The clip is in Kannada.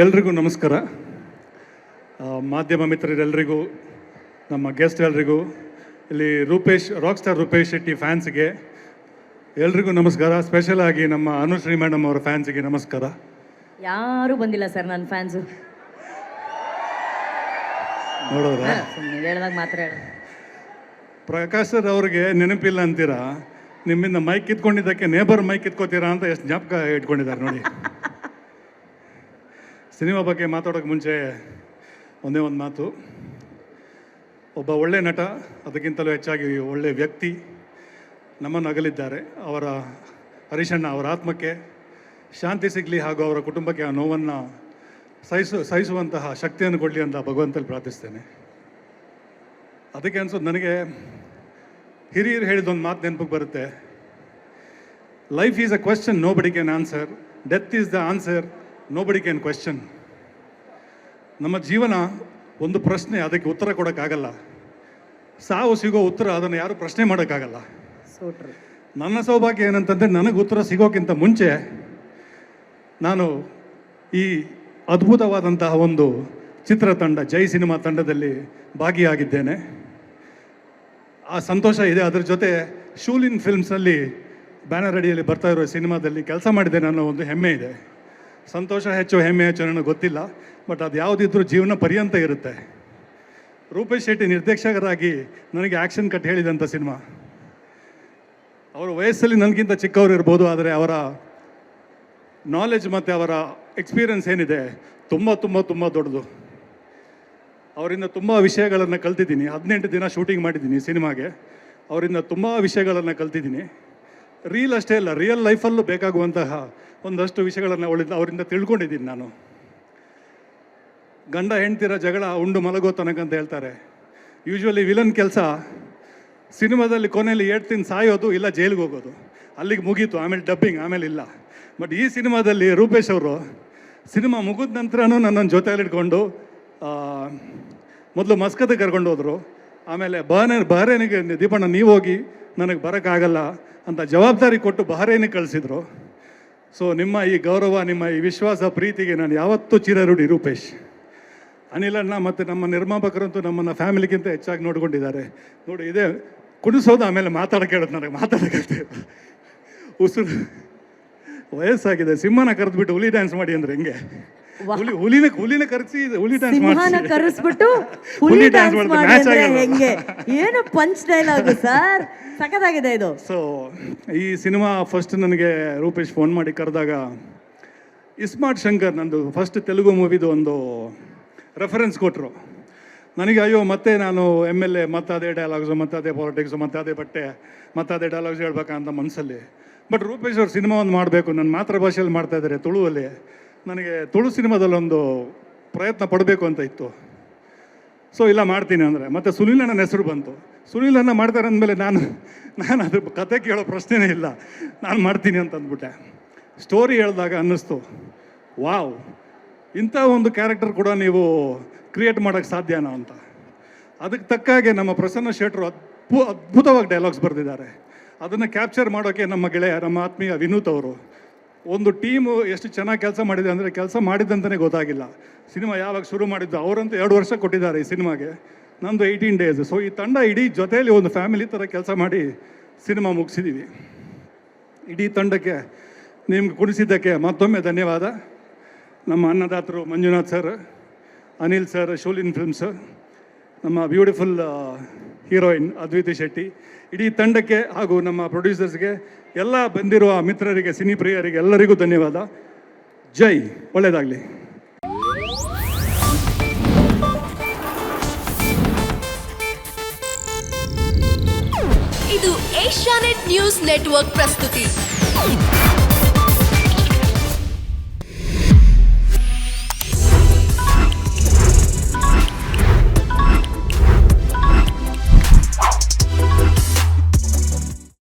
ಎಲ್ರಿಗೂ ನಮಸ್ಕಾರ. ಮಾಧ್ಯಮ ಮಿತ್ರರೆಲ್ಲರಿಗೂ ನಮ್ಮ ಗೆಸ್ಟ್ ಎಲ್ರಿಗೂ ಇಲ್ಲಿ ರೂಪೇಶ್ ರಾಕ್ ಸ್ಟಾರ್ ರೂಪೇಶ್ ಶೆಟ್ಟಿ ಫ್ಯಾನ್ಸ್ಗೆ ಎಲ್ರಿಗೂ ನಮಸ್ಕಾರ. ಸ್ಪೆಷಲ್ ಆಗಿ ನಮ್ಮ ಅನುಶ್ರೀ ಮೇಡಮ್ ಅವರ ಫ್ಯಾನ್ಸ್ಗೆ ನಮಸ್ಕಾರ. ಯಾರು ಬಂದಿಲ್ಲ ಸರ್ ನನ್ನ ಫ್ಯಾನ್ಸ್ ನೋಡೋರ? ಹೇಳ್ದಾಗ ಮಾತ್ರ ಪ್ರಕಾಶ್ ಸರ್ ಅವ್ರಿಗೆ ನೆನಪಿಲ್ಲ ಅಂತೀರಾ? ನಿಮ್ಮಿಂದ ಮೈಕ್ ಕಿತ್ಕೊಂಡಿದ್ದಕ್ಕೆ ನೇಬರ್ ಮೈಕ್ ಕಿತ್ಕೋತೀರಾ ಅಂತ ಎಷ್ಟು ಜ್ಞಾಪಕ ಇಟ್ಕೊಂಡಿದ್ದಾರೆ ನೋಡಿ. ಸಿನಿಮಾ ಬಗ್ಗೆ ಮಾತಾಡೋಕೆ ಮುಂಚೆ ಒಂದೇ ಒಂದು ಮಾತು. ಒಬ್ಬ ಒಳ್ಳೆ ನಟ, ಅದಕ್ಕಿಂತಲೂ ಹೆಚ್ಚಾಗಿ ಒಳ್ಳೆ ವ್ಯಕ್ತಿ ನಮ್ಮನ್ನು ಅಗಲಿದ್ದಾರೆ. ಅವರ ಹರೀಶಣ್ಣ ಅವರ ಆತ್ಮಕ್ಕೆ ಶಾಂತಿ ಸಿಗಲಿ ಹಾಗೂ ಅವರ ಕುಟುಂಬಕ್ಕೆ ಆ ನೋವನ್ನು ಸಹಿಸು, ಸಹಿಸುವಂತಹ ಶಕ್ತಿಯನ್ನು ಕೊಡಲಿ ಅಂತ ಭಗವಂತಲ್ಲಿ ಪ್ರಾರ್ಥಿಸ್ತೇನೆ. ಅದಕ್ಕೆ ಅನಿಸೋದು ನನಗೆ ಹಿರಿಯರು ಹೇಳಿದೊಂದು ಮಾತು ನೆನಪಿಗೆ ಬರುತ್ತೆ. Life is a question nobody can answer death is the answer nobody can question ನಮ್ಮ ಜೀವನ ಒಂದು ಪ್ರಶ್ನೆ ಅದಕ್ಕೆ ಉತ್ತರ ಕೊಡೋಕ್ಕಾಗಲ್ಲ. ಸಾವು ಸಿಗೋ ಉತ್ತರ ಅದನ್ನು ಯಾರು ಪ್ರಶ್ನೆ ಮಾಡೋಕ್ಕಾಗಲ್ಲ. ಸೂಟ್ರು ನನ್ನ ಸೌಭಾಗ್ಯ ಏನಂತಂದರೆ ನನಗೆ ಉತ್ತರ ಸಿಗೋಕ್ಕಿಂತ ಮುಂಚೆ ನಾನು ಈ ಅದ್ಭುತವಾದಂತಹ ಒಂದು ಚಿತ್ರತಂಡ ಜೈ ಸಿನಿಮಾ ತಂಡದಲ್ಲಿ ಭಾಗಿಯಾಗಿದ್ದೇನೆ. ಆ ಸಂತೋಷ ಇದೆ. ಅದರ ಜೊತೆ ಶೂಲಿನ್ ಫಿಲ್ಮ್ಸಲ್ಲಿ ಬ್ಯಾನರ್ ಅಡಿಯಲ್ಲಿ ಬರ್ತಾ ಇರೋ ಸಿನಿಮಾದಲ್ಲಿ ಕೆಲಸ ಮಾಡಿದ್ದೇನೆ ಅನ್ನೋ ಒಂದು ಹೆಮ್ಮೆ ಇದೆ. ಸಂತೋಷ ಹೆಚ್ಚು, ಹೆಮ್ಮೆ ಹೆಚ್ಚು ನನಗೆ ಗೊತ್ತಿಲ್ಲ ಬಟ್ ಅದು ಯಾವುದಿದ್ರೂ ಜೀವನ ಪರ್ಯಂತ ಇರುತ್ತೆ. ರೂಪೇಶ್ ಶೆಟ್ಟಿ ನಿರ್ದೇಶಕರಾಗಿ ನನಗೆ ಆ್ಯಕ್ಷನ್ ಕಟ್ ಹೇಳಿದಂಥ ಸಿನಿಮಾ. ಅವರ ವಯಸ್ಸಲ್ಲಿ ನನಗಿಂತ ಚಿಕ್ಕವರು ಇರ್ಬೋದು, ಆದರೆ ಅವರ ನಾಲೆಜ್ ಮತ್ತು ಅವರ ಎಕ್ಸ್ಪೀರಿಯನ್ಸ್ ಏನಿದೆ, ತುಂಬ ತುಂಬ ತುಂಬ ದೊಡ್ಡದು. ಅವರಿಂದ ತುಂಬ ವಿಷಯಗಳನ್ನು ಕಲ್ತಿದ್ದೀನಿ. ಹದಿನೆಂಟು ದಿನ ಶೂಟಿಂಗ್ ಮಾಡಿದ್ದೀನಿ ಸಿನಿಮಾಗೆ. ಅವರಿಂದ ತುಂಬ ವಿಷಯಗಳನ್ನು ಕಲ್ತಿದ್ದೀನಿ. ರೀಲ್ ಅಷ್ಟೇ ಅಲ್ಲ ರಿಯಲ್ ಲೈಫಲ್ಲೂ ಬೇಕಾಗುವಂತಹ ಒಂದಷ್ಟು ವಿಷಯಗಳನ್ನು ಅವಳಿಂದ ಅವರಿಂದ ತಿಳ್ಕೊಂಡಿದ್ದೀನಿ ನಾನು. ಗಂಡ, ಹೆಂಡ್ತಿರ ಜಗಳ ಉಂಡು ಮಲಗೋ ತನಕ ಅಂತ ಹೇಳ್ತಾರೆ. ಯೂಶ್ವಲಿ ವಿಲನ್ ಕೆಲಸ ಸಿನಿಮಾದಲ್ಲಿ ಕೊನೆಯಲ್ಲಿ ತಿನ್ ಸಾಯೋದು ಇಲ್ಲ ಜೈಲಿಗೆ ಹೋಗೋದು. ಅಲ್ಲಿಗೆ ಮುಗೀತು, ಆಮೇಲೆ ಡಬ್ಬಿಂಗ್ ಆಮೇಲೆ ಇಲ್ಲ. ಬಟ್ ಈ ಸಿನಿಮಾದಲ್ಲಿ ರೂಪೇಶ್ ಅವರು ಸಿನಿಮಾ ಮುಗಿದ ನಂತರನೂ ನನ್ನನ್ನು ಜೊತೆಯಲ್ಲಿಟ್ಕೊಂಡು ಮೊದಲು ಮಸ್ಕತ್ತಿಗೆ ಕರ್ಕೊಂಡು ಹೋದರು. ಆಮೇಲೆ ಬಹನೇ ಬಹರೇನಿಗೆ ದೀಪಣ್ಣ, ನೀವು ಹೋಗಿ ನನಗೆ ಬರೋಕ್ಕಾಗಲ್ಲ ಅಂತ ಜವಾಬ್ದಾರಿ ಕೊಟ್ಟು ಬಹರೇನಿಗೆ ಕಳಿಸಿದ್ರು. ಸೊ ನಿಮ್ಮ ಈ ಗೌರವ, ನಿಮ್ಮ ಈ ವಿಶ್ವಾಸ, ಪ್ರೀತಿಗೆ ನಾನು ಯಾವತ್ತೂ ಚಿರರುಡಿ ರೂಪೇಶ್. ಅನಿಲಣ್ಣ ಮತ್ತು ನಮ್ಮ ನಿರ್ಮಾಪಕರಂತೂ ನಮ್ಮನ್ನು ಫ್ಯಾಮಿಲಿಗಿಂತ ಹೆಚ್ಚಾಗಿ ನೋಡ್ಕೊಂಡಿದ್ದಾರೆ. ನೋಡಿ, ಇದೇ ಕುಣಿಸೋದು ಆಮೇಲೆ ಮಾತಾಡಕ್ಕೆ ಹೇಳೋದು ನನಗೆ ಮಾತಾಡೋಕೆ ಉಸಿರು ವಯಸ್ಸಾಗಿದೆ. ಸಿಂಹನ ಕರೆದ್ಬಿಟ್ಟು ಹುಲಿ ಡ್ಯಾನ್ಸ್ ಮಾಡಿ ಅಂದ್ರೆ ಹೆಂಗೆ? ಹುಲಿ ಹುಲಿನ ಹುಲಿನ ಕರೆಸಿ ಹುಲಿ ಡ್ಯಾನ್ಸ್ ಸಿಂಹನ ಕರೆಸ್ಬಿಟ್ಟು ಹುಲಿ ಡ್ಯಾನ್ಸ್ ಮಾಡ್ತಾರೆ, ಮಾಡಿ match ಅಂದ್ರೆ ಆಗಲ್ಲ. ಹೆಂಗೆ? ಏನು ಪಂಚ್ ಡೈಲಾಗ್ ಸರ್? ಸಖತ್ತಾಗಿದೆ ಇದು. ಸೊ ಈ ಸಿನಿಮಾ ಫಸ್ಟ್ ನನಗೆ ರೂಪೇಶ್ ಫೋನ್ ಮಾಡಿ ಕರೆದಾಗ ಇಸ್ಮಾರ್ಟ್ ಶಂಕರ್ ನಂದು ಫಸ್ಟ್ ತೆಲುಗು ಮೂವಿದು ಒಂದು ರೆಫರೆನ್ಸ್ ಕೊಟ್ಟರು ನನಗೆ ಅಯ್ಯೋ ಮತ್ತೆ ನಾನು ಎಂ ಎಲ್ ಎ ಮತ್ತದೇ ಡೈಲಾಗ್ಸು ಮತ್ತದೇ ಪಾಲಿಟಿಕ್ಸು ಮತ್ತದೇ ಬಟ್ಟೆ ಮತ್ತದೇ ಡೈಲಾಗ್ಸ್ ಹೇಳ್ಬೇಕಂತ ಮನಸ್ಸಲ್ಲಿ ಬಟ್ ರೂಪೇಶ್ ಅವ್ರ ಸಿನಿಮಾ ಒಂದು ಮಾಡಬೇಕು ನನ್ನ ಮಾತೃಭಾಷೆಯಲ್ಲಿ ಮಾಡ್ತಾ ಇದ್ದಾರೆ ತುಳುವಲ್ಲಿ. ನನಗೆ ತುಳು ಸಿನಿಮಾದಲ್ಲಿ ಒಂದು ಪ್ರಯತ್ನ ಪಡಬೇಕು ಅಂತ ಇತ್ತು. ಸೊ ಇಲ್ಲ ಮಾಡ್ತೀನಿ ಅಂದರೆ. ಮತ್ತು ಸುನೀಲ್ ಅಣ್ಣನ ಹೆಸರು ಬಂತು. ಸುನೀಲ್ ಅಣ್ಣ ಮಾಡ್ತಾರೆ ಅಂದಮೇಲೆ ನಾನು ನಾನು ಅದ್ರ ಕತೆ ಕೇಳೋ ಪ್ರಶ್ನೆನೇ ಇಲ್ಲ. ನಾನು ಮಾಡ್ತೀನಿ ಅಂತ ಅಂದ್ಬಿಟ್ಟೆ. ಸ್ಟೋರಿ ಹೇಳಿದಾಗ ಅನ್ನಿಸ್ತು, ವಾವ್, ಇಂಥ ಒಂದು ಕ್ಯಾರೆಕ್ಟರ್ ಕೂಡ ನೀವು ಕ್ರಿಯೇಟ್ ಮಾಡೋಕ್ಕೆ ಸಾಧ್ಯನಾ ಅಂತ. ಅದಕ್ಕೆ ತಕ್ಕ ಹಾಗೆ ನಮ್ಮ ಪ್ರಸನ್ನ ಶೆಟ್ರು ಅದ್ಭು, ಅದ್ಭುತವಾಗಿ ಡೈಲಾಗ್ಸ್ ಬರೆದಿದ್ದಾರೆ. ಅದನ್ನು ಕ್ಯಾಪ್ಚರ್ ಮಾಡೋಕ್ಕೆ ನಮ್ಮ ಗೆಳೆಯ, ನಮ್ಮ ಆತ್ಮೀಯ ವಿನೂತ್ ಅವರು ಒಂದು ಟೀಮು ಎಷ್ಟು ಚೆನ್ನಾಗಿ ಕೆಲಸ ಮಾಡಿದೆ ಅಂದರೆ ಕೆಲಸ ಮಾಡಿದ್ದಂತಲೇ ಗೊತ್ತಾಗಿಲ್ಲ. ಸಿನಿಮಾ ಯಾವಾಗ ಶುರು ಮಾಡಿದ್ದು ಅವರಂತೂ ಎರಡು ವರ್ಷ ಕೊಟ್ಟಿದ್ದಾರೆ ಈ ಸಿನಿಮಾಗೆ. ನಂದು ಏಯ್ಟೀನ್ ಡೇಸ್ ಸೊ ಈ ತಂಡ ಇಡೀ ಜೊತೆಯಲ್ಲಿ ಒಂದು ಫ್ಯಾಮಿಲಿ ಥರ ಕೆಲಸ ಮಾಡಿ ಸಿನಿಮಾ ಮುಗಿಸಿದ್ದೀವಿ ಇಡೀ ತಂಡಕ್ಕೆ ನಿಮ್ಗೆ ಕುಣಿಸಿದ್ದಕ್ಕೆ ಮತ್ತೊಮ್ಮೆ ಧನ್ಯವಾದ. ನಮ್ಮ ಅನ್ನದಾತರು Manjunath sir, Anil sir, Shoolin films ನಮ್ಮ ಬ್ಯೂಟಿಫುಲ್ ಹೀರೋಯಿನ್ ಅದ್ವಿತಿ ಶೆಟ್ಟಿ. ಇಡೀ ತಂಡಕ್ಕೆ ಹಾಗೂ ನಮ್ಮ ಪ್ರೊಡ್ಯೂಸರ್ಸ್ಗೆ ಎಲ್ಲ ಬಂದಿರುವ ಮಿತ್ರರಿಗೆ, ಸಿನಿ ಪ್ರಿಯರಿಗೆ ಎಲ್ಲರಿಗೂ ಧನ್ಯವಾದ. ಜೈ ಒಳ್ಳೆಯದಾಗಲಿ ಇದು ಏಷ್ಯಾನೆಟ್ ನ್ಯೂಸ್ ನೆಟ್ವರ್ಕ್ ಪ್ರಸ್ತುತಿ.